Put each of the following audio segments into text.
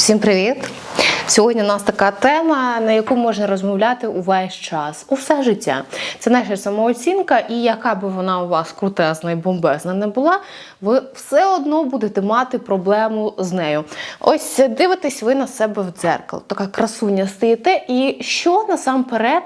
Всім привіт! Сьогодні у нас така тема, на яку можна розмовляти увесь час, усе життя. Це наша самооцінка, і яка би вона у вас крутезна і бомбезна не була, ви все одно будете мати проблему з нею. Ось дивитесь ви на себе в дзеркало, така красуня стоїте, і що насамперед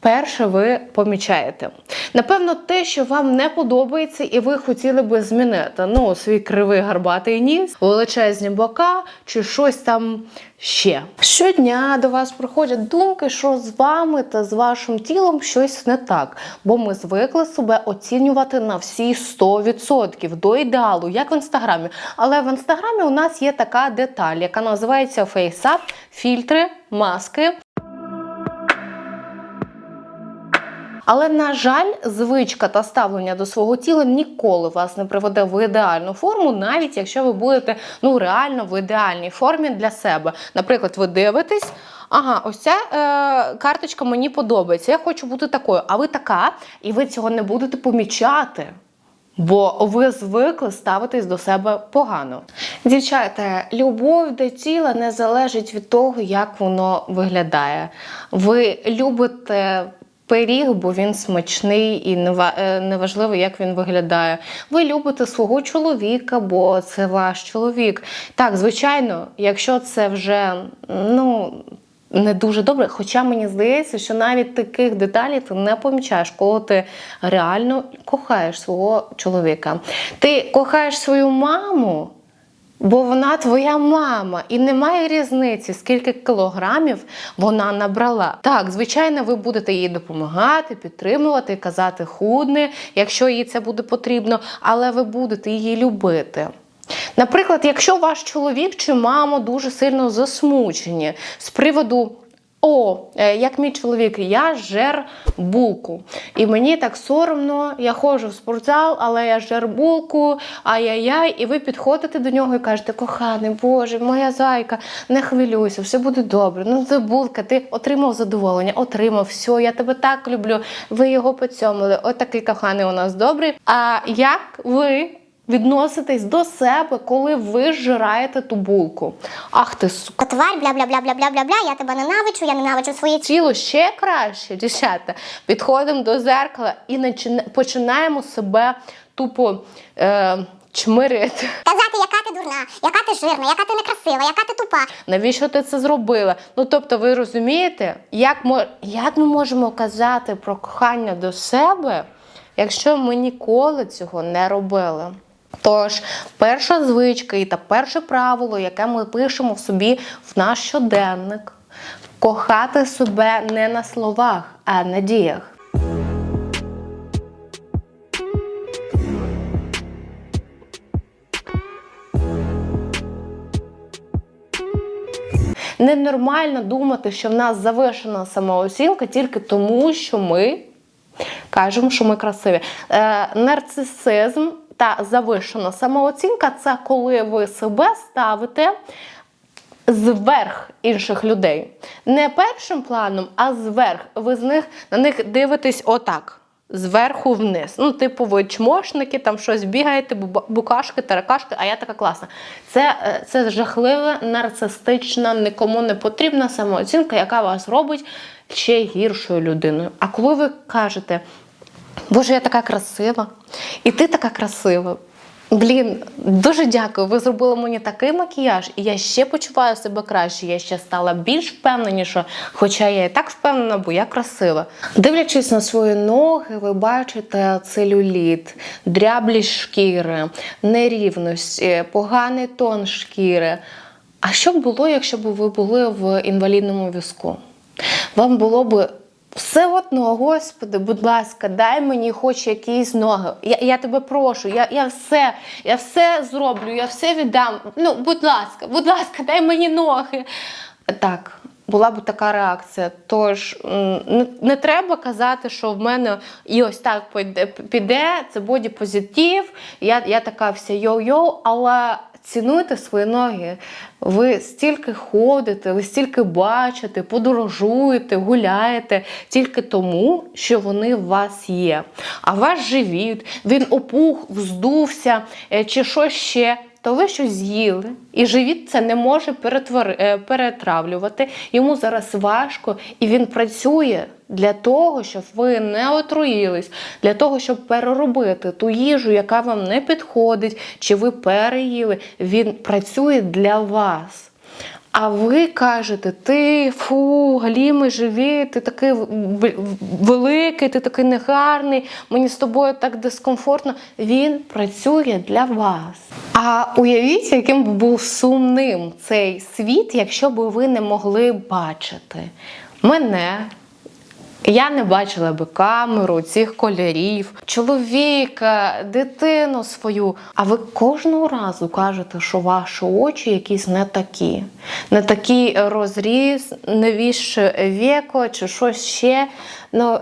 перше ви помічаєте? Напевно, те, що вам не подобається, і ви хотіли би змінити. Ну, свій кривий гарбатий ніс, величезні бока чи щось там ще. Щодня до вас приходять думки, що з вами та з вашим тілом щось не так, бо ми звикли себе оцінювати на всі 100% до ідеалу, як в інстаграмі. Але в інстаграмі у нас є така деталь, яка називається фейсап, фільтри, маски. Але, на жаль, звичка та ставлення до свого тіла ніколи вас не приведе в ідеальну форму, навіть якщо ви будете ну реально в ідеальній формі для себе. Наприклад, ви дивитесь. Ага, ось ця е, карточка мені подобається. Я хочу бути такою. А ви така, і ви цього не будете помічати. Бо ви звикли ставитись до себе погано. Дівчата, любов до тіла не залежить від того, як воно виглядає. Ви любите пиріг, бо він смачний і нева- е, неважливо, як він виглядає. Ви любите свого чоловіка, бо це ваш чоловік. Так, звичайно, якщо це вже ну. Не дуже добре, хоча мені здається, що навіть таких деталей ти не помічаєш, коли ти реально кохаєш свого чоловіка. Ти кохаєш свою маму, Бо вона твоя мама, і немає різниці, скільки кілограмів вона набрала. Так, звичайно, ви будете їй допомагати, підтримувати, казати худне, якщо їй це буде потрібно, але ви будете її любити. Наприклад, якщо ваш чоловік чи мама дуже сильно засмучені з приводу. О, е, як мій чоловік, я жер булку. І мені так соромно, я ходжу в спортзал, але я жер булку, ай-яй-яй, і ви підходите до нього і кажете, коханий, Боже, моя зайка, не хвилюйся, все буде добре. Ну, це булка, ти отримав задоволення, отримав все, я тебе так люблю. Ви його поцьомили. Отакий коханий у нас добрий. А як ви відноситесь до себе, коли ви жираєте ту булку? Ах ти сука. Тварь, бля бля бля бля бля бля бля я тебе ненавиджу, я ненавиджу своє тіло ще краще, дівчата. Підходимо до зеркала і починаємо себе тупо е, чмирити. Казати, яка ти дурна, яка ти жирна, яка ти некрасива, яка ти тупа. Навіщо ти це зробила? Ну тобто, ви розумієте, як, мо- як ми можемо казати про кохання до себе, якщо ми ніколи цього не робили? Тож, перша звичка і та перше правило, яке ми пишемо в собі в наш щоденник, кохати себе не на словах, а на діях. Ненормально думати, що в нас завишена самооцінка тільки тому, що ми кажемо, що ми красиві. Е, нарцисизм та завишена самооцінка це коли ви себе ставите зверх інших людей. Не першим планом, а зверх. Ви з них на них дивитесь отак. Зверху вниз. Ну, типу, ви чмошники, там щось бігаєте, букашки, таракашки, а я така класна. Це, е, це жахлива, нарцистична, нікому не потрібна самооцінка, яка вас робить ще гіршою людиною. А коли ви кажете, Боже, я така красива, і ти така красива. Блін, дуже дякую. Ви зробили мені такий макіяж, і я ще почуваю себе краще. Я ще стала більш впевненіша, хоча я і так впевнена, бо я красива. Дивлячись на свої ноги, ви бачите целюліт, дряблість шкіри, нерівності, поганий тон шкіри. А що б було, якщо б ви були в інвалідному візку? Вам було б все одно, Господи, будь ласка, дай мені хоч якісь ноги. Я, я тебе прошу, я, я все, я все зроблю, я все віддам. Ну, будь ласка, будь ласка, дай мені ноги. Так, була б така реакція. Тож не, не треба казати, що в мене і ось так піде, піде це боді позитив, я, я така вся йоу-йоу, але цінуйте свої ноги. Ви стільки ходите, ви стільки бачите, подорожуєте, гуляєте тільки тому, що вони у вас є. А ваш живіт, він опух, вздувся е, чи що ще. То ви щось з'їли, і живіт це не може перетвори, е, перетравлювати. Йому зараз важко, і він працює для того, щоб ви не отруїлись, для того, щоб переробити ту їжу, яка вам не підходить, чи ви переїли. Він працює для вас. А ви кажете, ти фу, гліми живі, ти такий великий, ти такий негарний, мені з тобою так дискомфортно. Він працює для вас. А уявіть, яким би був сумним цей світ, якщо б ви не могли бачити мене. Я не бачила би камеру, цих кольорів, чоловіка, дитину свою. А ви кожного разу кажете, що ваші очі якісь не такі, не такий розріз, не віще віко чи щось ще. Ну,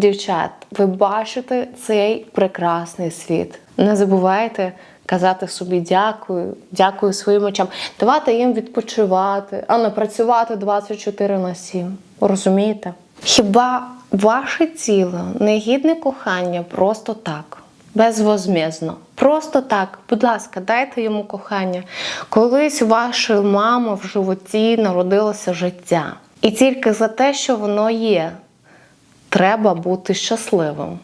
дівчат, ви бачите цей прекрасний світ. Не забувайте казати собі дякую, дякую своїм очам, давати їм відпочивати, а не працювати 24 на 7. Розумієте? Хіба ваше тіло не гідне кохання просто так? Безвозмізно. Просто так, будь ласка, дайте йому кохання. Колись у вашої мами в животі народилося життя. І тільки за те, що воно є, треба бути щасливим.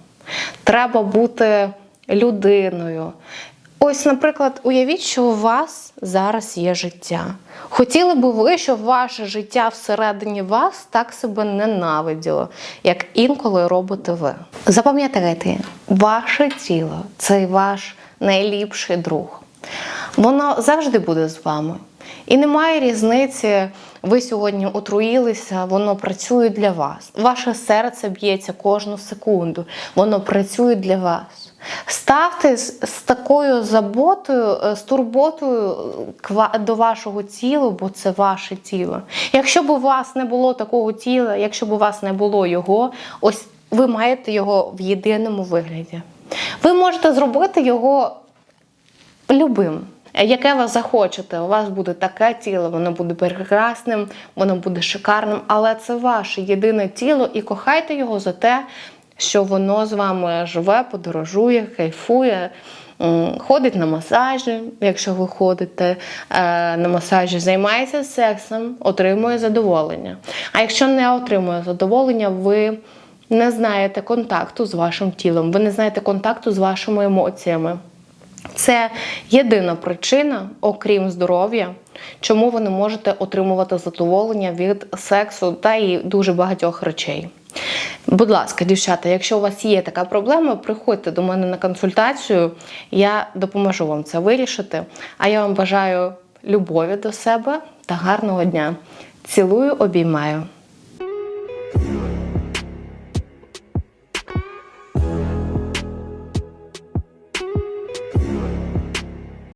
Треба бути людиною. Ось, наприклад, уявіть, що у вас зараз є життя. Хотіли б ви, щоб ваше життя всередині вас так себе ненавиділо, як інколи робите ви. Запам'ятайте, ваше тіло це ваш найліпший друг. Воно завжди буде з вами. І немає різниці, ви сьогодні отруїлися, воно працює для вас. Ваше серце б'ється кожну секунду, воно працює для вас. Ставте з, такою заботою, е, з турботою е, до вашого тіла, бо це ваше тіло. Якщо б у вас не було такого тіла, якщо б у вас не було його, ось ви маєте його в єдиному вигляді. Ви можете зробити його любим, яке ви захочете. У вас буде таке тіло, воно буде прекрасним, воно буде шикарним, але це ваше єдине тіло, і кохайте його за те, що воно з вами живе, подорожує, кайфує. Ходить на масажі, якщо ви ходите е, на масажі, займається сексом, отримує задоволення. А якщо не отримує задоволення, ви не знаєте контакту з вашим тілом, ви не знаєте контакту з вашими емоціями. Це єдина причина, окрім здоров'я, чому ви не можете отримувати задоволення від сексу та і дуже багатьох речей. Будь ласка, дівчата, якщо у вас є така проблема, приходьте до мене на консультацію, я допоможу вам це вирішити. А я вам бажаю любові до себе та гарного дня. Цілую, обіймаю.